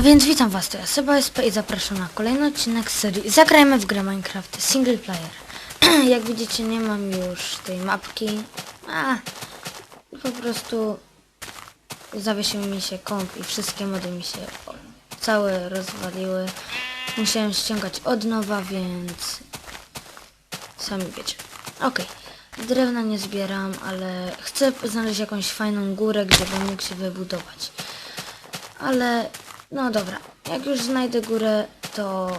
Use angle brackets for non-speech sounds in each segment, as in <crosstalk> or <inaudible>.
A więc witam was, to ja Seba SP i zapraszam na kolejny odcinek serii Zagrajmy w grę Minecraft Single Player. <clears throat> Jak widzicie nie mam już tej mapki. A, po prostu zawiesił mi się komp i wszystkie mody mi się całe rozwaliły. Musiałem ściągać od nowa, więc sami wiecie. Okej, drewna nie zbieram, ale chcę znaleźć jakąś fajną górę, gdzie mógł się wybudować. Ale no dobra, jak już znajdę górę, to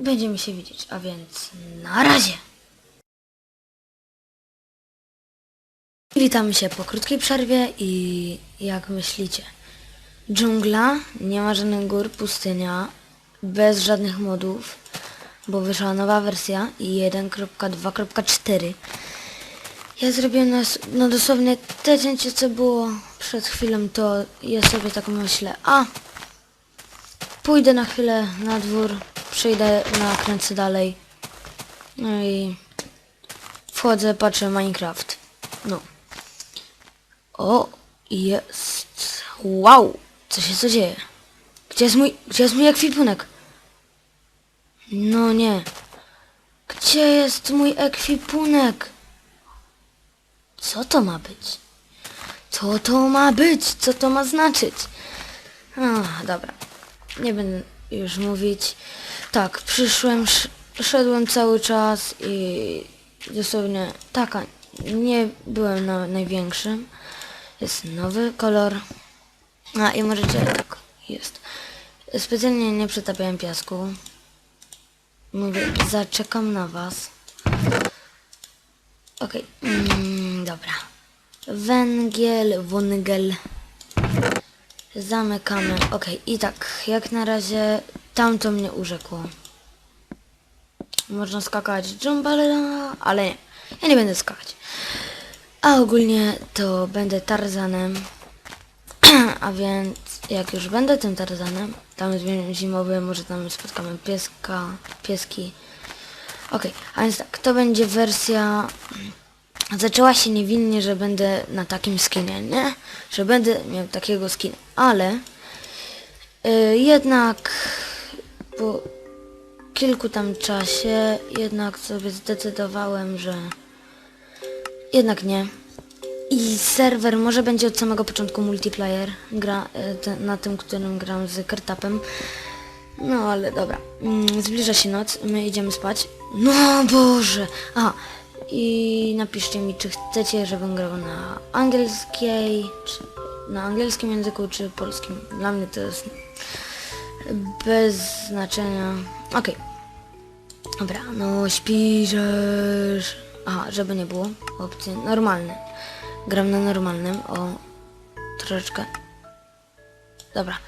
będziemy się widzieć, a więc na razie. Witamy się po krótkiej przerwie i jak myślicie? Dżungla, nie ma żadnych gór, pustynia, bez żadnych modów, bo wyszła nowa wersja i 1.2.4. Ja zrobiłem no, no dosłownie te cięcie, co było przed chwilą, to ja sobie tak myślę, a pójdę na chwilę na dwór, przyjdę, nakręcę dalej, no i wchodzę, patrzę Minecraft, no. O, jest, wow, co się co dzieje? Gdzie jest mój, gdzie jest mój ekwipunek? No nie. Gdzie jest mój ekwipunek? Co to ma być? Co to ma być? Co to ma znaczyć? No, dobra. Nie będę już mówić. Tak, przyszłem, sz szedłem cały czas i dosłownie taka, nie byłem na największym. Jest nowy kolor. A i możecie, tak, jest. Specjalnie nie przetapiałem piasku. Mówię, zaczekam na was. Okej, mm, dobra. Węgiel, węgiel. Zamykamy. Okej, i tak, jak na razie tamto mnie urzekło. Można skakać dżumbalera, ale nie. Ja nie będę skakać. A ogólnie to będę Tarzanem. <clears throat> A więc jak już będę tym Tarzanem, tam zimowy, może tam spotkamy pieska, pieski. Okej, a więc tak, to będzie wersja... Zaczęła się niewinnie, że będę na takim skinie, nie? Że będę miał takiego skina, ale y, jednak po kilku tam czasie jednak sobie zdecydowałem, że jednak nie. I serwer może będzie od samego początku multiplayer, gra, y, te, na tym, którym gram z Kartapem. No ale dobra. Mm, zbliża się noc, my idziemy spać. No Boże! Aha. I napiszcie mi, czy chcecie, żebym grał na angielskiej, czy na angielskim języku, czy polskim. Dla mnie to jest bez znaczenia. Okej. Dobra, no śpiżesz. Aha, żeby nie było opcji normalny. Gram na normalnym, o troszeczkę. Dobra,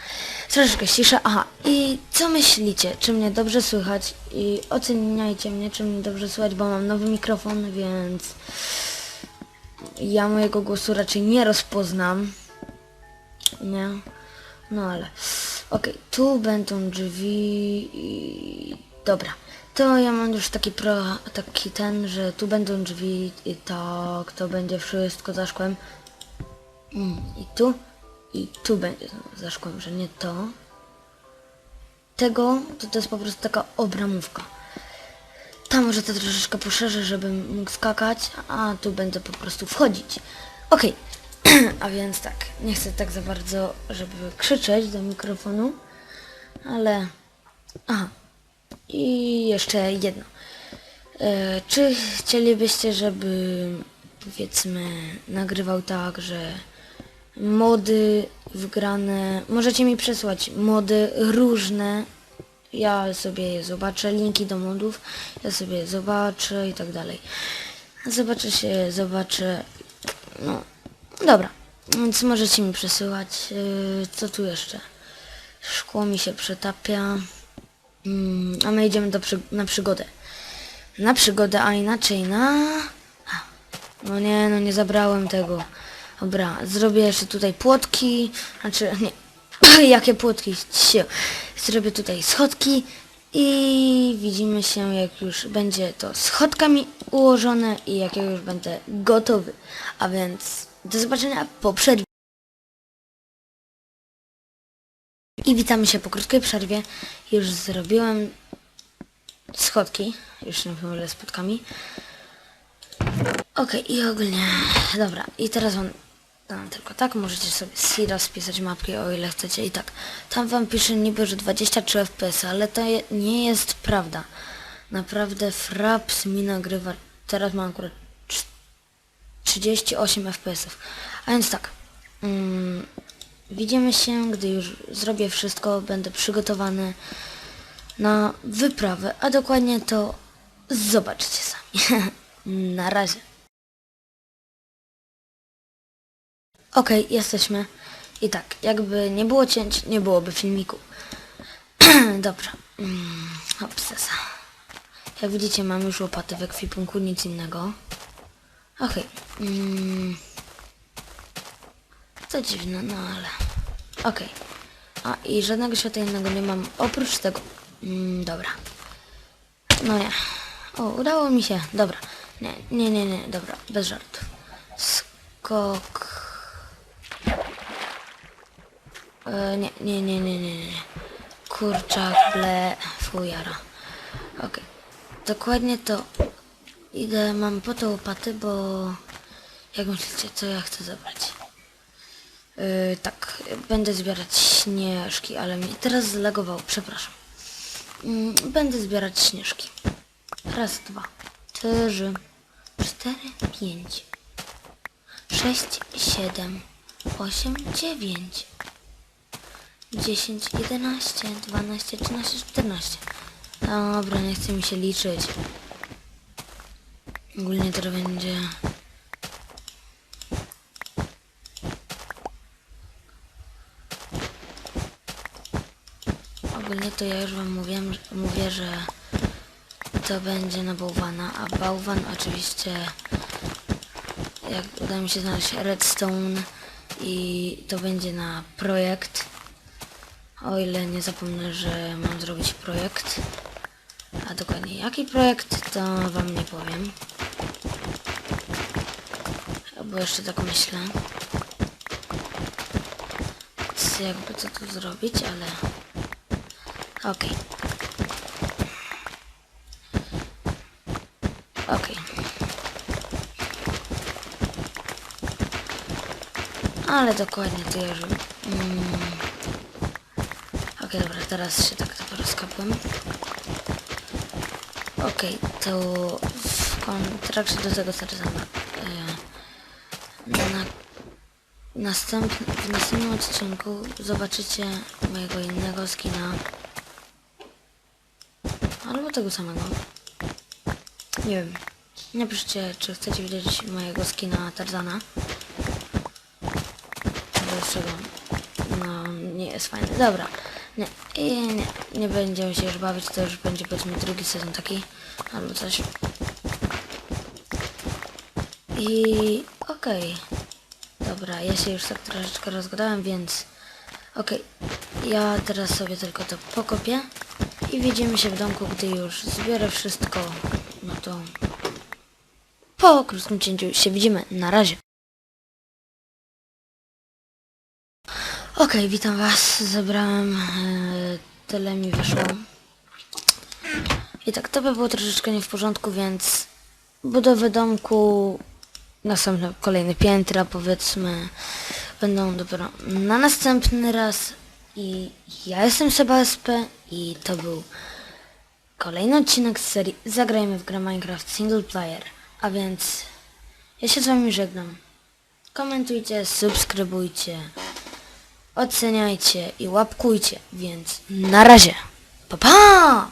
troszeczkę cisza. Aha, i co myślicie? Czy mnie dobrze słychać? I oceniajcie mnie, czy mnie dobrze słychać, bo mam nowy mikrofon, więc ja mojego głosu raczej nie rozpoznam. Nie? No ale... Okej, tu będą drzwi i... Dobra. To ja mam już taki pro... taki ten, że tu będą drzwi i tak, to będzie wszystko za szkłem. Mm, I tu, i tu będzie za że nie to. Tego, to to jest po prostu taka obramówka. Tam może to troszeczkę poszerzę, żebym mógł skakać, a tu będę po prostu wchodzić. Okej, <clears throat> a więc tak, nie chcę tak za bardzo, żeby krzyczeć do mikrofonu, ale... Aha, i jeszcze jedno. E, czy chcielibyście, żeby powiedzmy nagrywał tak, że mody wgrane, możecie mi przesłać mody różne, ja sobie je zobaczę, linki do modów, ja sobie je zobaczę i tak dalej. Zobaczę się, zobaczę, no, dobra, więc możecie mi przesyłać, e, co tu jeszcze? Szkło mi się przetapia. Mm, a my idziemy do przy, na przygodę. Na przygodę, a inaczej na... No nie, no nie zabrałem tego. Dobra, zrobię jeszcze tutaj płotki. Znaczy, nie. <clears throat> Jakie płotki? Zrobię tutaj schodki i widzimy się jak już będzie to schodkami ułożone i jak ja już będę gotowy. A więc do zobaczenia po przerwie. I witamy się po krótkiej przerwie. Już zrobiłem schodki. Już nie wiem ile spotkami. Okej, i ogólnie... Dobra, i teraz wam dam tylko tak. Możecie sobie Sira spisać mapki o ile chcecie. I tak, tam wam pisze niby, że 23 FPS, ale to je, nie jest prawda. Naprawdę Fraps mi nagrywa... Teraz mam akurat cz- 38 FPS-ów. A więc tak. Mm, widzimy się, gdy już zrobię wszystko, będę przygotowany na wyprawę, a dokładnie to zobaczycie sami. <laughs> na razie. Okej, jesteśmy. I tak, jakby nie było cięć, nie byłoby filmiku. <clears throat> Dobra. Mm, obsesa. Jak widzicie, mam już łopaty w ekwipunku, nic innego. Okej. Mm, to dziwne, no ale... Okej. A i żadnego świata innego nie mam oprócz tego. Mm, dobra. No nie. O, udało mi się. Dobra. Nie, nie, nie, nie. Dobra, bez żartów. Skok. E, nie, nie, nie, nie, nie, nie. Kurczak, ble, fujara. Okej. Dokładnie to idę, mam po to łopaty, bo jak myślicie, co ja chcę zabrać? Yy, tak, będę zbierać śnieżki, ale mnie teraz zlagował, przepraszam. Mm, będę zbierać śnieżki. Raz, dwa, trzy, cztery, pięć, sześć, siedem, osiem, dziewięć, dziesięć, jedenaście, dwanaście, trzynaście, czternaście. Dobra, nie chce mi się liczyć. Ogólnie to będzie... Ogólnie to ja już wam że- mówię, że to będzie na bałwana, a bałwan oczywiście jak uda mi się znaleźć redstone i to będzie na projekt. O ile nie zapomnę, że mam zrobić projekt. A dokładnie jaki projekt, to wam nie powiem. Bo jeszcze tak myślę. Więc jakby co tu zrobić, ale... Okej. Okej. Ale dokładnie to już... Mm. Teraz się tak to rozkapłem. Okej, to w kontrakcie do tego Tarzana e, na następ, w następnym odcinku zobaczycie mojego innego skina albo tego samego. Nie wiem. Napiszcie, czy chcecie widzieć mojego skina Tarzana. Bez czego no nie jest fajny. Dobra. Nie, i nie, nie będziemy się już bawić, to już będzie powiedzmy drugi sezon taki, albo coś. I okej. Dobra, ja się już tak troszeczkę rozgadałem, więc okej. Ja teraz sobie tylko to pokopię i widzimy się w domku, gdy już zbiorę wszystko. No to po krótkim cięciu się widzimy. Na razie. Okej, witam was. Zebrałem e, tyle mi wyszło. I tak to by było troszeczkę nie w porządku, więc budowę domku, następne kolejne piętra powiedzmy będą dopiero na następny raz. I ja jestem SebaSP i to był kolejny odcinek z serii Zagrajmy w grę Minecraft Single Player. A więc ja się z wami żegnam. Komentujcie, subskrybujcie, oceniajcie i łapkujcie, więc na razie. Pa pa!